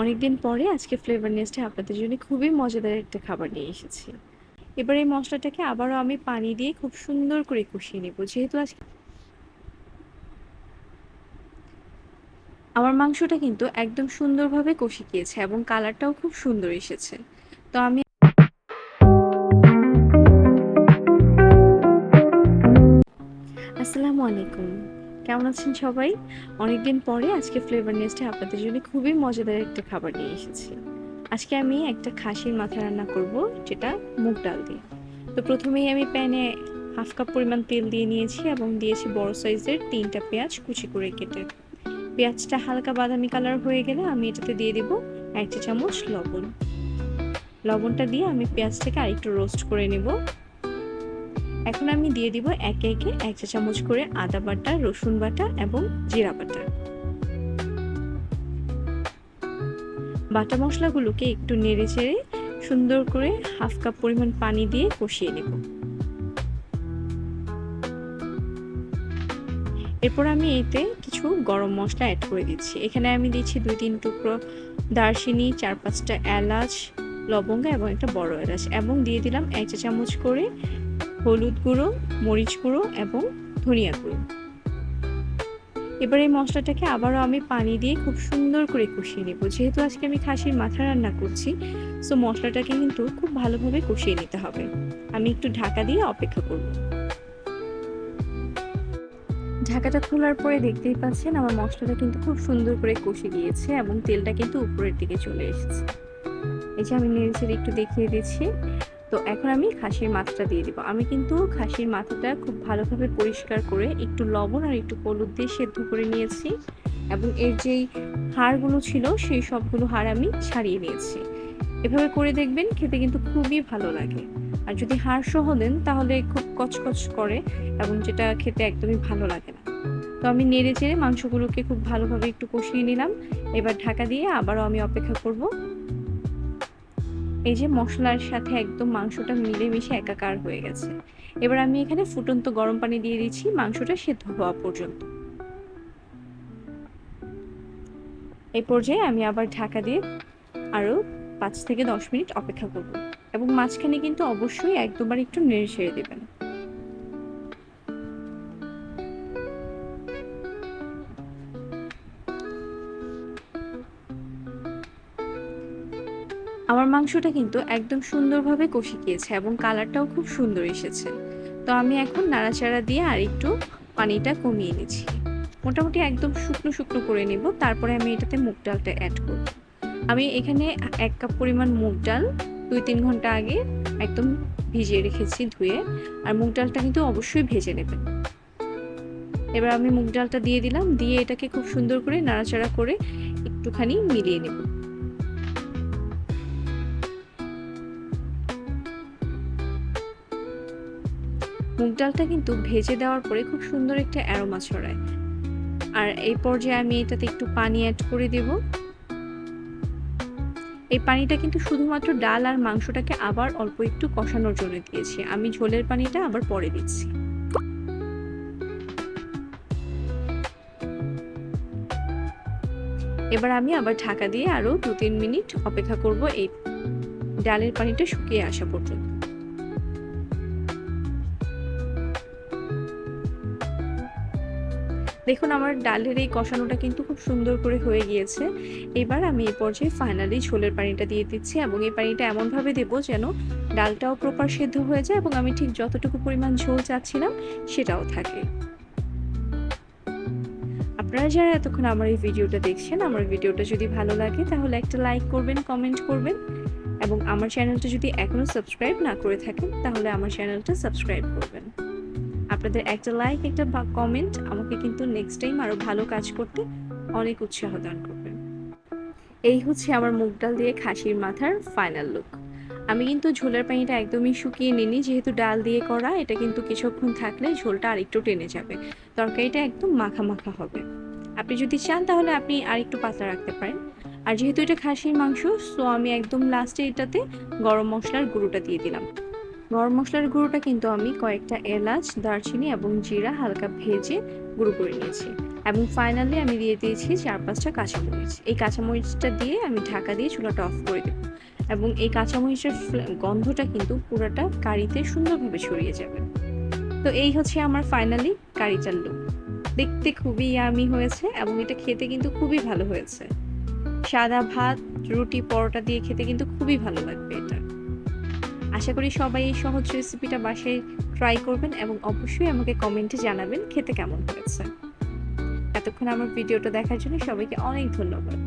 অনেকদিন পরে আজকে ফ্লেভার নেস্টে আপনাদের জন্য। খুবই মজাদার একটা খাবার নিয়ে এসেছি। এবার এই মশলাটাকে আবারও আমি পানি দিয়ে খুব সুন্দর করে কষিয়ে নেব। যেহেতু আজকে আমার মাংসটা কিন্তু একদম সুন্দরভাবে কষি গিয়েছে এবং কালারটাও খুব সুন্দর এসেছে। তো আমি আসসালামু আলাইকুম। কেমন আছেন সবাই? অনেকদিন পরে আজকে ফ্লেভার নেস্টে আপনাদের জন্য খুবই মজাদার একটা খাবার নিয়ে এসেছি। আজকে আমি একটা খাসির মাথা রান্না করব, যেটা মুগ ডাল দিয়ে। তো প্রথমেই আমি প্যানে হাফ কাপ পরিমাণ তেল দিয়ে নিয়েছি এবং দিয়েছি বড় সাইজের তিনটা পেঁয়াজ কুচি করে কেটে। পেঁয়াজটা হালকা বাদামি কালার হয়ে গেলে আমি এটাতে দিয়ে দেব এক চা চামচ লবণ। লবণটা দিয়ে আমি পেঁয়াজটাকে আরেকটু রোস্ট করে নেব। এখন আমি দিয়ে দিব একে একে এক চা চামচ করে আদা বাটা, রসুন বাটা এবং জিরা বাটা। বাটা মশলাগুলোকে একটু নেড়ে চেড়ে সুন্দর করে হাফ কাপ পরিমাণ পানি দিয়ে কষিয়ে নেব। এরপর আমি এতে কিছু গরম মশলা অ্যাড করে দিচ্ছি। এখানে আমি দিচ্ছি দুই তিন টুকরো দারচিনি, চার পাঁচটা এলাচ, লবঙ্গ এবং একটা বড় এলাচ এবং দিয়ে দিলাম এক চা চামচ করে হলুদ গুঁড়ো, মরিচ গুঁড়ো এবং ধনিয়া গুঁড়ো। এবার এই মশলাটাকে আবারও আমি পানি দিয়ে খুব সুন্দর করে কষিয়ে নেব। যেহেতু আজকে আমি খাসির মাথা রান্না করছি সো মশলাটাকে কিন্তু খুব ভালোভাবে কষিয়ে নিতে হবে। আমি একটু ঢাকা দিয়ে অপেক্ষা করব। ঢাকাটা খোলার পরে দেখতেই পাচ্ছেন আমার মশলাটা কিন্তু খুব সুন্দর করে কষে গিয়েছে এবং তেলটা কিন্তু উপরের দিকে চলে এসেছে। এই যে আমি নেড়ে একটু দেখিয়ে দিচ্ছি। তো এখন আমি খাসির মাথাটা দিয়ে দিব। আমি কিন্তু খাসির মাথাটা খুব ভালোভাবে পরিষ্কার করে একটু লবণ আর একটু হলুদ দিয়ে সেদ্ধ করে নিয়েছি এবং এর যেই হাড়গুলো ছিল সেই সবগুলো হাড় আমি ছাড়িয়ে নিয়েছি। এভাবে করে দেখবেন খেতে কিন্তু খুবই ভালো লাগে। আর যদি হাড় সহ দেন তাহলে খুব কচকচ করে এবং যেটা খেতে একদমই ভালো লাগে না। তো আমি নেড়ে চেড়ে মাংসগুলোকে খুব ভালোভাবে একটু কষিয়ে নিলাম। এবার ঢাকা দিয়ে আবারও আমি অপেক্ষা করব এই যে মশলার সাথে একদম মাংসটা মিলেমিশে একাকার হয়ে গেছে। এবার আমি এখানে ফুটন্ত গরম পানি দিয়ে দিচ্ছি মাংসটা সেদ্ধ হওয়া পর্যন্ত। এই পর্যায়ে আমি আবার ঢাকা দিয়ে আরও পাঁচ থেকে দশ মিনিট অপেক্ষা করব এবং মাঝখানে কিন্তু অবশ্যই এক দুবার একটু নেড়ে ছেড়ে দেবেন। আমার মাংসটা কিন্তু একদম সুন্দরভাবে কষে গিয়েছে এবং কালারটাও খুব সুন্দর এসেছে। তো আমি এখন নাড়াচাড়া দিয়ে আর একটু পানিটা কমিয়ে নিচ্ছি। মোটামুটি একদম শুকনো শুকনো করে নেব, তারপরে আমি এটাতে মুগ ডালটা অ্যাড করব। আমি এখানে এক কাপ পরিমাণ মুগ ডাল দুই তিন ঘণ্টা আগে একদম ভিজিয়ে রেখেছি ধুয়ে, আর মুগ ডালটা কিন্তু অবশ্যই ভেজে নেবেন। এবার আমি মুগ ডালটা দিয়ে দিলাম, দিয়ে এটাকে খুব সুন্দর করে নাড়াচাড়া করে একটুখানি মিলিয়ে নেব। মুগ ডালটা কিন্তু ভেজে দেওয়ার পরে খুব সুন্দর একটা অ্যারোমা ছড়ায়। আর এই পর্যায়ে আমি এটাতে একটু পানি অ্যাড করে দেব। এই পানিটা কিন্তু শুধুমাত্র ডাল আর মাংসটাকে আবার অল্প একটু কষানোর জন্য দিয়েছি। আমি ঝোলের পানিটা আবার পরে দিচ্ছি। এবার আমি আবার ঢাকা দিয়ে আরও দু তিন মিনিট অপেক্ষা করব এই ডালের পানিটা শুকিয়ে আসা পর্যন্ত। দেখুন, আমার ডালের এই কষানোটা কিন্তু খুব সুন্দর করে হয়ে গিয়েছে। এবার আমি এই পর্যায়ে ফাইনালি ঝোলের পানিটা দিয়ে দিচ্ছি এবং এই পানিটা এমনভাবে দেবো যেন ডালটাও প্রপার সেদ্ধ হয়ে যায় এবং আমি ঠিক যতটুকু পরিমাণ ঝোল চাচ্ছিলাম সেটাও থাকে। আপনারা যারা এতক্ষণ আমার এই ভিডিওটা দেখছেন, আমার ভিডিওটা যদি ভালো লাগে তাহলে একটা লাইক করবেন কমেন্ট করবেন এবং আমার চ্যানেলটা যদি এখনও সাবস্ক্রাইব না করে থাকেন তাহলে আমার চ্যানেলটা সাবস্ক্রাইব করবেন। আপনাদের একটা লাইক একটা কমেন্ট আমাকে কিন্তু নেক্সট টাইম আরও ভালো কাজ করতে অনেক উৎসাহ দান করবে। এই হচ্ছে আমার মুগ ডাল দিয়ে খাসির মাথার ফাইনাল লুক আমি কিন্তু ঝোলের পানিটা একদমই শুকিয়ে নিনি যেহেতু ডাল দিয়ে করা, এটা কিন্তু কিছুক্ষণ থাকলে ঝোলটা আরেকটু টেনে যাবে। তরকারিটা একদম মাখা মাখা হবে। আপনি যদি চান তাহলে আপনি আরেকটু পাতলা রাখতে পারেন। আর যেহেতু এটা খাসির মাংস সো আমি একদম লাস্টে এটাতে গরম মশলার গুঁড়োটা দিয়ে দিলাম। গরম মশলার গুঁড়োটা কিন্তু আমি কয়েকটা এলাচ, দারচিনি এবং জিরা হালকা ভেজে গুঁড়ো করে নিয়েছি। এবং ফাইনালি আমি দিয়ে দিয়েছি চার পাঁচটা কাঁচামরিচ। এই কাঁচামরিচটা দিয়ে আমি ঢাকা দিয়ে চুলাটা অফ করে দেব। এবং এই কাঁচামরিচের গন্ধটা কিন্তু পুরোটা কারিতে সুন্দরভাবে ছড়িয়ে যাবে। তো এই হচ্ছে আমার ফাইনালি কারিটার লুক দেখতে খুবই ইয়ামি হয়েছে এবং এটা খেতে কিন্তু খুবই ভালো হয়েছে। সাদা ভাত, রুটি, পরোটা দিয়ে খেতে কিন্তু খুবই ভালো লাগবে এটা। আশা করি সবাই এই সহজ রেসিপিটা বাসায় ট্রাই করবেন এবং অবশ্যই আমাকে কমেন্টে জানাবেন খেতে কেমন হয়েছে। এতক্ষণ আমার ভিডিওটা দেখার জন্য সবাইকে অনেক ধন্যবাদ।